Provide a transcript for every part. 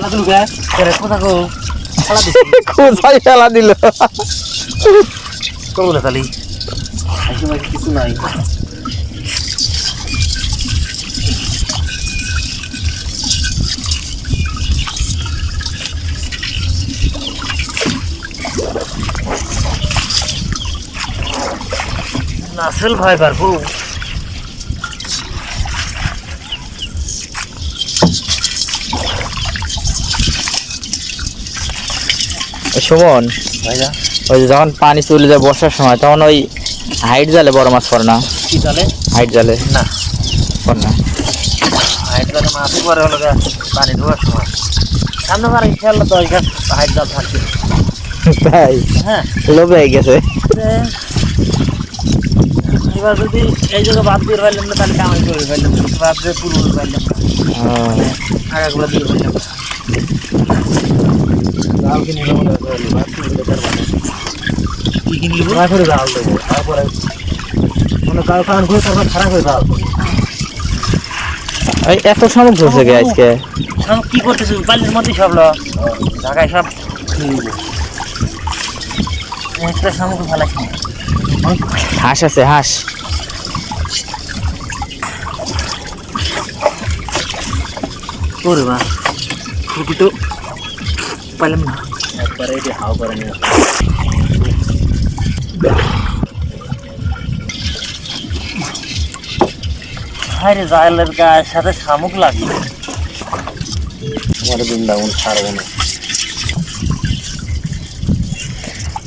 খেলা দিলু কে রে কোথা কো খেলা কোথায় দিল? করব না তালি। কিছু নাই। নাসেল ভয় পারব ভাইয়া। ওই যে যখন পানি চলে যায় বর্ষার সময় তখন ওই হাইট জালে বড় মাছ পড়ে না? তাহলে হাইট জালে। না। পড়ে না। হাইট জালে পরে হলো পানি ধোয়ার সময়। সামনে বার ইনশাল্লাহ তো ওইখান হাইট জাল তাই হ্যাঁ। লোভে হয়ে গেছে। এবার যদি এই জায়গা বাদ দিয়ে পারলাম না তাহলে কামাই করে পারলাম বাদ দিয়ে পুরো পারলাম আগাগুলো দিয়ে পারলাম না। জাল কিনে কি কিনে না করে জাল দেবো তারপরে মানে কাল কান করে তারপর খারাপ হয়ে জাল এই এত শামুক ধরছে গে আজকে? সব কি করতেছিস বালির মধ্যে সব ল ঢাকায় সব একটা সামগ্রী ভালো আছে। হাঁস আছে হাঁস। করে বা খুবই তো পাইলাম না একবারে এটি হাও করে নিয়ে হায় রে জালের গায়ের সাথে শামুক লাগে আমার বৃন্দাবন ছাড়বো না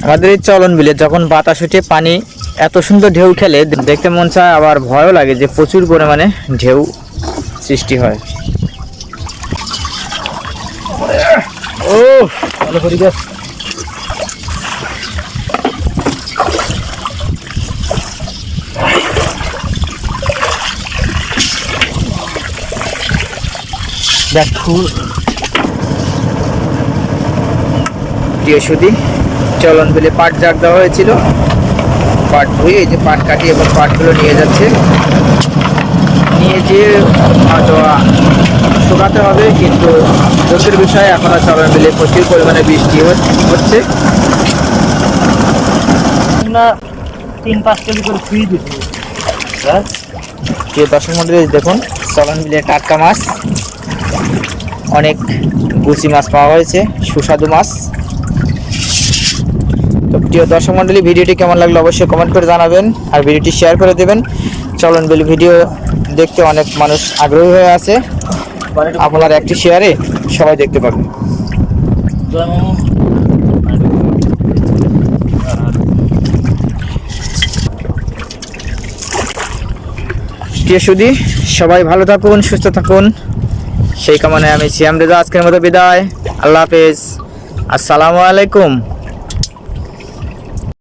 আমাদের এই চলন বিলে যখন বাতাস উঠে পানি এত সুন্দর ঢেউ খেলে দেখতে মন চায় আবার ভয়ও লাগে যে প্রচুর পরিমাণে ঢেউ সৃষ্টি হয়। ভালো করি গাছ দেখো সুদি চলন বিলে পাট জাগ দেওয়া হয়েছিল। পাট ধুয়ে এই যে পাট কাটিয়ে এবং পাটগুলো নিয়ে যাচ্ছে। নিয়ে যেয়ে হয়তো শুকাতে হবে কিন্তু দুঃখের বিষয় এখনও সবাই মিলে প্রচুর পরিমাণে বৃষ্টি হচ্ছে- তিন পাঁচ কেজি করে ফ্রি দিচ্ছি হ্যাঁ? প্রিয় দর্শক মন্ডলী দেখুন চলন বিলে টাটকা মাছ অনেক গুচি মাছ পাওয়া হয়েছে সুস্বাদু মাছ। তো প্রিয় দর্শক মন্ডলী ভিডিওটি কেমন লাগল অবশ্যই কমেন্ট করে জানাবেন আর ভিডিওটি শেয়ার করে দেবেন। চলন বিল ভিডিও দেখতে অনেক মানুষ আগ্রহী হয়ে আছে। আপনার একটি শেয়ারে সবাই দেখতে পাবেন। সুদি সবাই ভালো থাকুন, সুস্থ থাকুন। সেই কামনায় আমি সিয়াম রেজা। আজকের মতো বিদায়। আল্লাহ হাফেজ। আসসালামু আলাইকুম।